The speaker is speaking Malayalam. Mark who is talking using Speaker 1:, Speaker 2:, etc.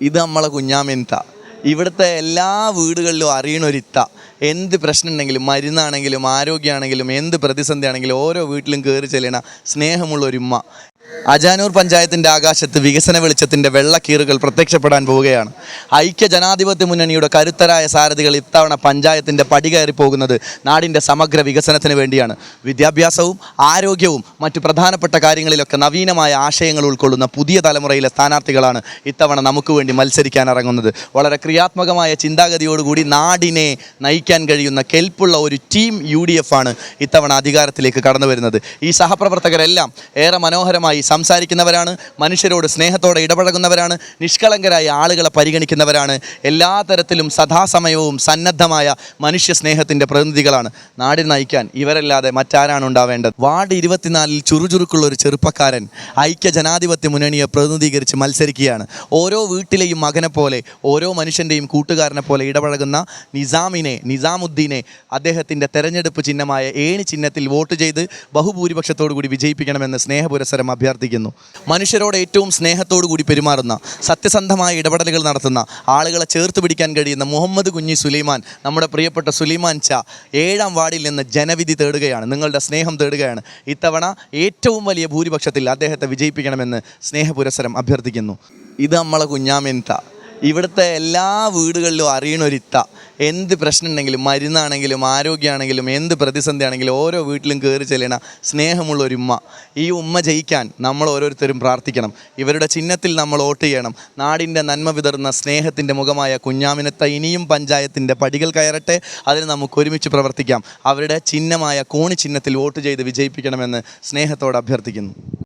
Speaker 1: ഇത് നമ്മളെ കുഞ്ഞാമിൻത ഇവിടുത്തെ എല്ലാ വീടുകളിലും അറിയണൊരിത്ത എന്ത് പ്രശ്നം ഉണ്ടെങ്കിലും മരുന്നാണെങ്കിലും ആരോഗ്യമാണെങ്കിലും എന്ത് പ്രതിസന്ധി ആണെങ്കിലും ഓരോ വീട്ടിലും കയറി ചെല്ലണ സ്നേഹമുള്ള ഒരു ഉമ്മ. അജാനൂർ പഞ്ചായത്തിന്റെ ആകാശത്ത് വികസന വെളിച്ചത്തിന്റെ വെള്ളക്കീറുകൾ പ്രത്യക്ഷപ്പെടാൻ പോവുകയാണ്. ഐക്യ ജനാധിപത്യ മുന്നണിയുടെ കരുത്തരായ സാരഥികൾ ഇത്തവണ പഞ്ചായത്തിന്റെ പടി കയറി പോകുന്നത് നാടിന്റെ സമഗ്ര വികസനത്തിന് വേണ്ടിയാണ്. വിദ്യാഭ്യാസവും ആരോഗ്യവും മറ്റു പ്രധാനപ്പെട്ട കാര്യങ്ങളിലൊക്കെ നവീനമായ ആശയങ്ങൾ ഉൾക്കൊള്ളുന്ന പുതിയ തലമുറയിലെ സ്ഥാനാർത്ഥികളാണ് ഇത്തവണ നമുക്ക് വേണ്ടി മത്സരിക്കാൻ ഇറങ്ങുന്നത് വളരെ ക്രിയാത്മകമായ ചിന്താഗതിയോടുകൂടി നാടിനെ നയിക്കാൻ കഴിയുന്ന കെൽപ്പുള്ള ഒരു ടീം യു ഡി എഫ് ആണ് ഇത്തവണ അധികാരത്തിലേക്ക് കടന്നു വരുന്നത് ഈ സഹപ്രവർത്തകരെല്ലാം ഏറെ മനോഹരമായി സംസാരിക്കുന്നവരാണ് മനുഷ്യരോട് സ്നേഹത്തോടെ ഇടപഴകുന്നവരാണ് നിഷ്കളങ്കരായ ആളുകളെ പരിഗണിക്കുന്നവരാണ്. എല്ലാ തരത്തിലും സദാസമയവും സന്നദ്ധമായ മനുഷ്യ സ്നേഹത്തിന്റെ പ്രതിനിധികളാണ്. നാടിനെ നയിക്കാൻ ഇവരല്ലാതെ മറ്റാരാണ് ഉണ്ടാവേണ്ടത്? വാർഡ് ഇരുപത്തിനാലിൽ ചുറുചുറുക്കുള്ള ഒരു ചെറുപ്പക്കാരൻ ഐക്യ ജനാധിപത്യ മുന്നണിയെ പ്രതിനിധീകരിച്ച് മത്സരിക്കുകയാണ്. ഓരോ വീട്ടിലെയും മകനെ പോലെ ഓരോ മനുഷ്യന്റെയും കൂട്ടുകാരനെ പോലെ ഇടപഴകുന്ന നിസാമിനെ നിസാമുദ്ദീനെ അദ്ദേഹത്തിന്റെ തെരഞ്ഞെടുപ്പ് ചിഹ്നമായ ഏണി ചിഹ്നത്തിൽ വോട്ട് ചെയ്ത് ബഹുഭൂരിപക്ഷത്തോടു കൂടി വിജയിപ്പിക്കണമെന്ന് സ്നേഹപുരസരം അഭ്യർത്ഥിക്കുന്നു മനുഷ്യരോട് ഏറ്റവും സ്നേഹത്തോടു കൂടി പെരുമാറുന്ന സത്യസന്ധമായ ഇടപെടലുകൾ നടത്തുന്ന ആളുകളെ ചേർത്ത് പിടിക്കാൻ കഴിയുന്ന മുഹമ്മദ് കുഞ്ഞി സുലൈമാൻ നമ്മുടെ പ്രിയപ്പെട്ട സുലൈമാൻ ച ഏഴാം വാർഡിൽ നിന്ന് ജനവിധി തേടുകയാണ് നിങ്ങളുടെ സ്നേഹം തേടുകയാണ്. ഇത്തവണ ഏറ്റവും വലിയ ഭൂരിപക്ഷത്തിൽ അദ്ദേഹത്തെ വിജയിപ്പിക്കണമെന്ന് സ്നേഹപുരസരം അഭ്യർത്ഥിക്കുന്നു. ഇത് നമ്മളെ കുഞ്ഞാമിൻത ഇവിടുത്തെ എല്ലാ വീടുകളിലും അറിയണൊരിത്ത എന്ത് പ്രശ്നം ഉണ്ടെങ്കിലും മരുന്നാണെങ്കിലും ആരോഗ്യമാണെങ്കിലും എന്ത് പ്രതിസന്ധി ആണെങ്കിലും ഓരോ വീട്ടിലും കയറി ചെല്ലണ സ്നേഹമുള്ള ഒരു ഉമ്മ. ഈ ഉമ്മ ജയിക്കാൻ നമ്മൾ ഓരോരുത്തരും പ്രാർത്ഥിക്കണം. ഇവരുടെ ചിഹ്നത്തിൽ നമ്മൾ വോട്ട് ചെയ്യണം. നാടിന്റെ നന്മ വിതറുന്ന സ്നേഹത്തിന്റെ മുഖമായ കുഞ്ഞാമിനത്ത ഇനിയും പഞ്ചായത്തിന്റെ പടികൾ കയറട്ടെ. അതിന് നമുക്ക് ഒരുമിച്ച് പ്രവർത്തിക്കാം. അവരുടെ ചിഹ്നമായ കോണി ചിഹ്നത്തിൽ വോട്ട് ചെയ്ത് വിജയിപ്പിക്കണമെന്ന് സ്നേഹത്തോട് അഭ്യർത്ഥിക്കുന്നു.